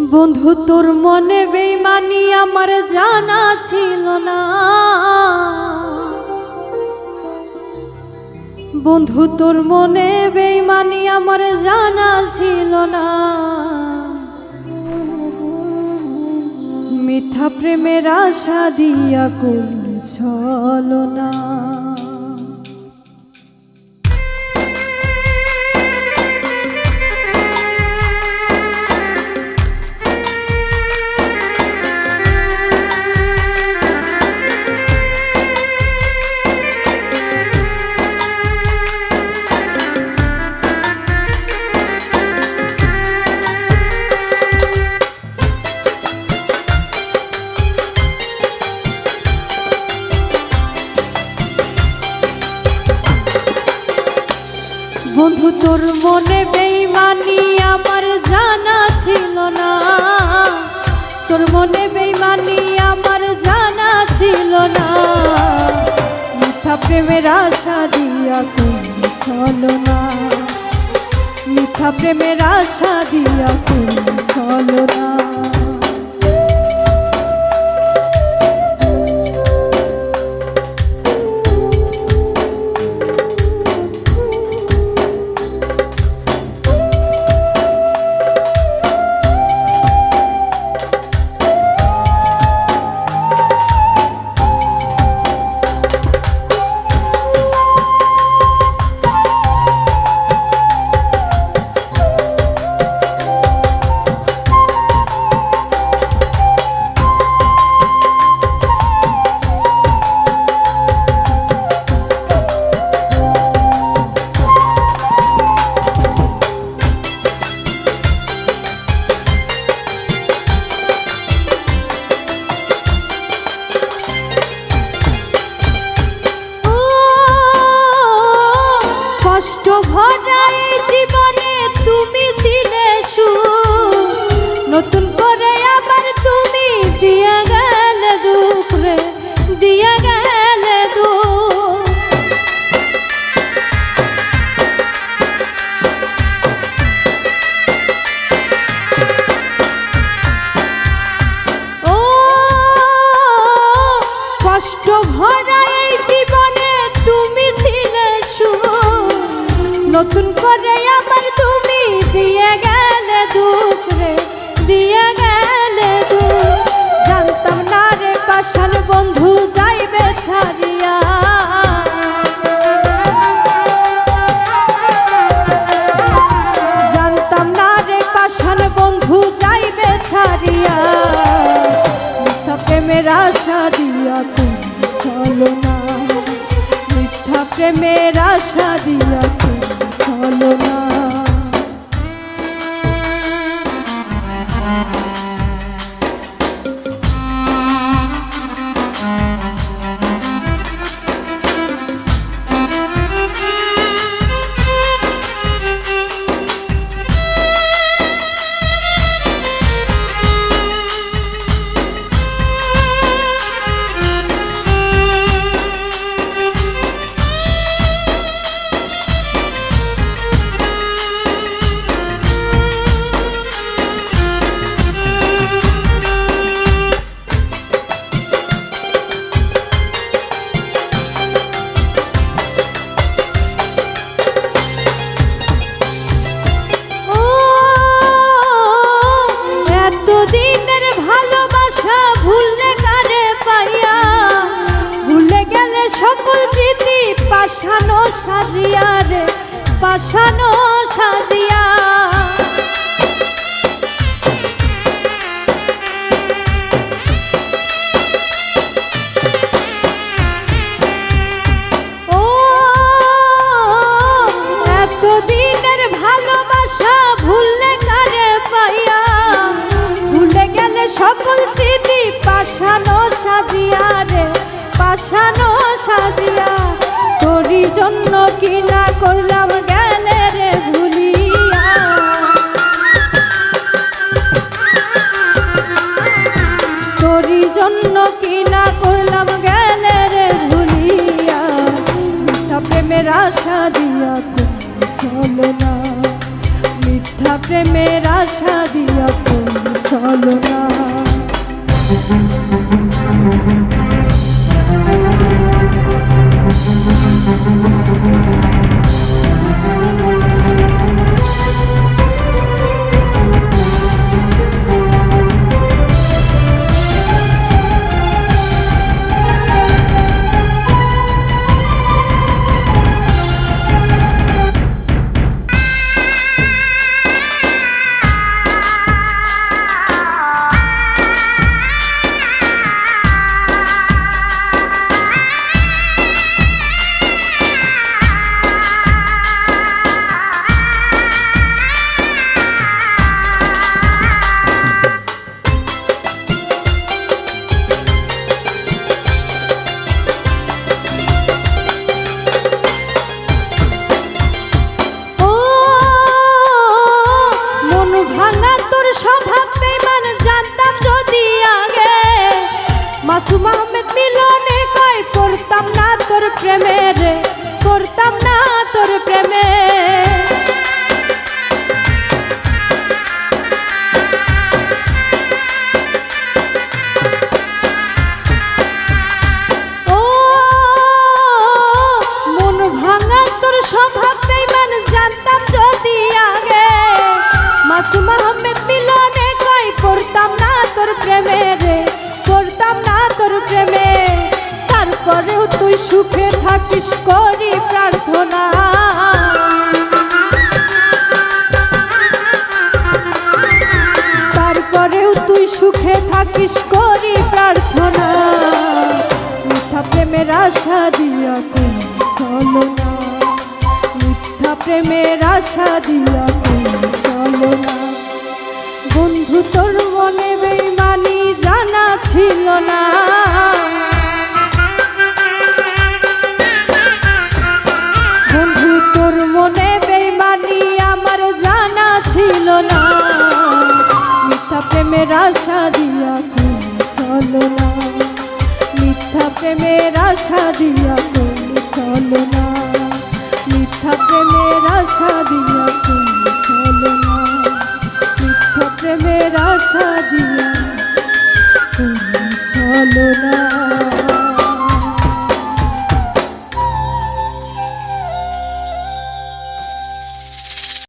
বন্ধু, তোর মনে বেইমানি আমার জানা ছিল না। বন্ধু, তোর মনে বেইমানি আমার জানা ছিল না। মিথ্যা প্রেমের আশা দিয়া কোন ছলো না। বন্ধু, তোর মনে বেইমানি আমার জানা ছিল না। তোর মনে বেইমানি আমার জানা ছিল না। মিথ্যা প্রেমের আশা দিয়া কোন ছলো না। মিথ্যা প্রেমের আশা দিয়া কোন ছলো না। কষ্ট ভরা এই জীবনে তুমি ছিলে সুখ নতুন করে আবার তুমি দিয়ে গেলে দুঃখ রে, দিয়ে গেলে দুঃখ। জানতাম না রে পাশান বন্ধু দিয়া তুমি চলো না। মিথ্যা প্রেমের আশা দিয়া তুমি সাজিয়া রে পাশানো সাজিয়া। সকল স্মৃতি পাশানো সাজিয়া রে পাশানো তোরই জন্য কি না করলাম রে ভুলিয়া? তোরই জন্য কি না করলাম গেলে রে ভুলিয়া প্রেমের আশা দিয়া তুমি চলো না। মিথ্যা প্রেমের আশা দিয়া চলো না। মিলনে কই করতাম না তোর প্রেমে রে, করতাম না তোর প্রেমে। তারপরেও তুই সুখে থাকিস করি প্রার্থনা। তারপরেও তুই সুখে থাকিস করি প্রার্থনা। মিথ্যা প্রেমের আশা দিয়া কোন চলো না। মিথ্যা প্রেমের আশা দিয়া কোন চলো না। বন্ধু, তোর মনে বেমানি জানা ছিল না। বন্ধু, তোর মনে আমার জানা ছিল না। মিথ্যা প্রেমের আশা দিয়া কোন চলো না। মিথ্যা প্রেমের আশা দিয়া কোন চলো না। মিথ্যা প্রেমের আশা দিয়া কোন চলো না। আশা দিয়া চলো না।